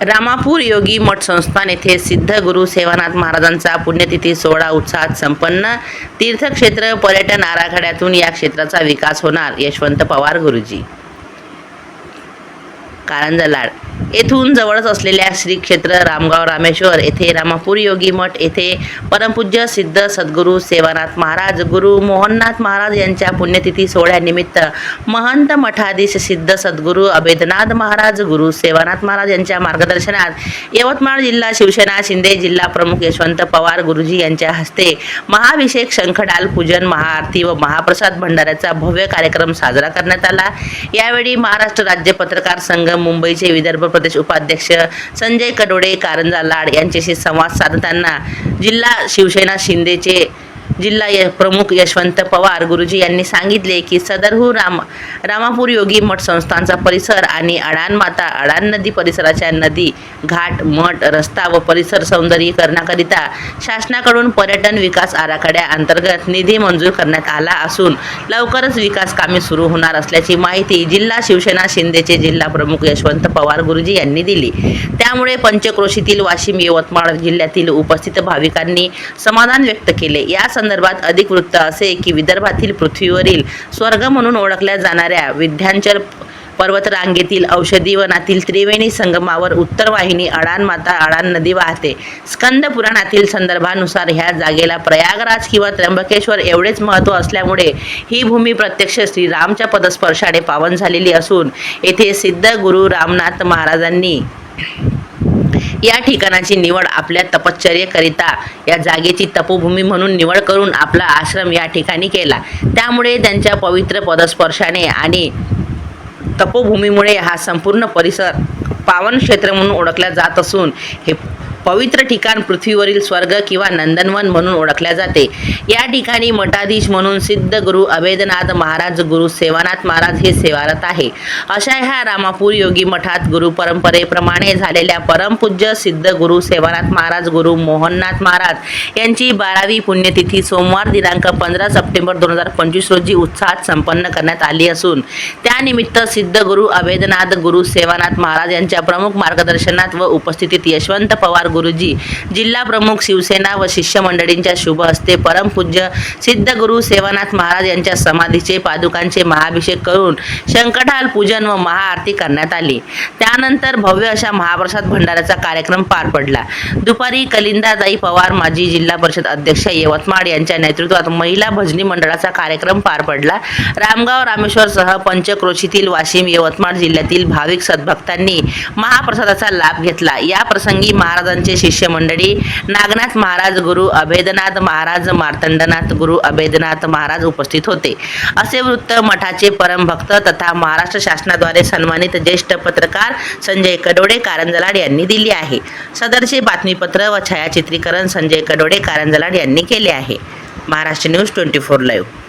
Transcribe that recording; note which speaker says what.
Speaker 1: रामापूर योगी मठ संस्थान येथे सिद्ध गुरु सेवानाथ महाराजांचा पुण्यतिथी सोहळा उत्साहात संपन्न. तीर्थक्षेत्र पर्यटन आराखड्यातून या क्षेत्राचा विकास होणार यशवंत पवार गुरुजी. कारंजा लाड. येथून जवळच असलेल्या श्री क्षेत्र रामगाव रामेश्वर येथे रामापूर योगी मठ येथे परमपूज्य सिद्ध सद्गुरू सेवानाथ महाराज गुरु मोहननाथ महाराज यांच्या पुण्यतिथी सोहळ्यानिमित्त महंत मठाधीश सिद्ध सद्गुरू अभेदनाथ महाराज गुरु सेवानाथ महाराज यांच्या मार्गदर्शनात यवतमाळ जिल्हा शिवसेना शिंदे जिल्हा प्रमुख यशवंत पवार गुरुजी यांच्या हस्ते महाभिषेक शंखडाल पूजन महाआरती व महाप्रसाद भंडाऱ्याचा भव्य कार्यक्रम साजरा करण्यात आला. यावेळी महाराष्ट्र राज्य पत्रकार संघ मुंबईचे विदर्भ प्रदेश उपाध्यक्ष संजय कडोडे कारंजा लाड यांच्याशी संवाद साधताना जिल्हा शिवसेना शिंदेचे जिल्हा य प्रमुख यशवंत पवार गुरुजी यांनी सांगितले की सदरहू राम रामापूर योगी मठ संस्थांचा परिसर आणि अडाण माता अडाण नदी परिसराच्या नदी घाट मठ रस्ता व परिसर सौंदर्यीकरणाकरिता शासनाकडून पर्यटन विकास आराखड्या अंतर्गत निधी मंजूर करण्यात आला असून लवकरच विकास कामे सुरू होणार असल्याची माहिती जिल्हा शिवसेना शिंदेचे जिल्हा प्रमुख यशवंत पवार गुरुजी यांनी दिली. त्यामुळे पंचक्रोशीतील वाशिम यवतमाळ जिल्ह्यातील उपस्थित भाविकांनी समाधान व्यक्त केले. या संदर्भात संदर्भात अधिक वृत्त असे की विदर्भातील पृथ्वीवरील स्वर्ग म्हणून ओळखल्या जाणाऱ्या विध्यांचल पर्वतरांगेतील औषधी वनातील त्रिवेणी संगमावर उत्तर वाहिनी अडान माता अडान नदी वाहते. स्कंद पुराणातील संदर्भानुसार ह्या जागेला प्रयागराज किंवा त्र्यंबकेश्वर एवढेच महत्त्व असल्यामुळे ही भूमी प्रत्यक्ष श्रीरामच्या पदस्पर्शाने पावन झालेली असून येथे सिद्ध गुरु रामनाथ महाराजांनी या ठिकाणाची निवड आपल्या तपश्चर्येकरिता या जागेची तपोभूमी म्हणून निवड करून आपला आश्रम या ठिकाणी केला. त्यामुळे त्यांच्या पवित्र पदस्पर्शाने आणि तपोभूमीमुळे हा संपूर्ण परिसर पावन क्षेत्र म्हणून ओळखला जात असून हे पवित्र ठिकाण पृथ्वीवरील स्वर्ग किंवा नंदनवन म्हणून ओळखल्या जाते. या ठिकाणी मठाधीश म्हणून सिद्ध गुरु अभेदनाथ महाराज गुरु सेवानाथ महाराज हे सेवारत आहे. अशा ह्या रामापूर योगी मठात गुरु परंपरेप्रमाणे झालेल्या परमपूज्य सिद्ध गुरु सेवानाथ महाराज गुरु मोहननाथ महाराज यांची बारावी पुण्यतिथी सोमवार दिनांक पंधरा सप्टेंबर दोन हजार पंचवीस रोजी उत्साहात संपन्न करण्यात आली असून त्यानिमित्त सिद्ध गुरु अभेदनाथ गुरु सेवानाथ महाराज यांच्या प्रमुख मार्गदर्शनात व उपस्थितीत यशवंत पवार गुरुजी. जिल्हा प्रमुख शिवसेना व शिष्यमंडळींच्या शुभ हस्ते परमपूज्य सिद्धगुरु सेवानाथ महाराज यांच्या समाधीचे पादुकांचे महाभिषेक करून शंकटाल पूजन व महाआरती करण्यात आली. त्यानंतर भव्य अशा महाप्रसाद भंडाऱ्याचा कार्यक्रम पार पडला. दुपारी कलिंदाताई पवार माजी जिल्हा परिषद अध्यक्ष यवतमाळ यांच्या नेतृत्वात महिला भजनी मंडळाचा कार्यक्रम पार पडला. रामगाव रामेश्वर सह पंचक्रोशीतील वाशिम यवतमाळ जिल्ह्यातील भाविक सद्भक्तांनी महाप्रसादाचा लाभ घेतला. या प्रसंगी महाराजांनी महाराजांचे शिष्यमंडळी नागनाथ महाराज गुरु अभेदनाथ महाराज मार्तंडनाथ गुरु अभेदनाथ महाराज उपस्थित होते. असे वृत्त मठाचे परमभक्त तथा महाराष्ट्र शासनाद्वारे सन्मानित ज्येष्ठ पत्रकार संजय कडोडे कारंजलाड यांनी दिली आहे. सदरचे बातमीपत्र व छायाचित्रीकरण संजय कडोडे कारंजलाड यांनी केले आहे. Maharashtra news twenty four live.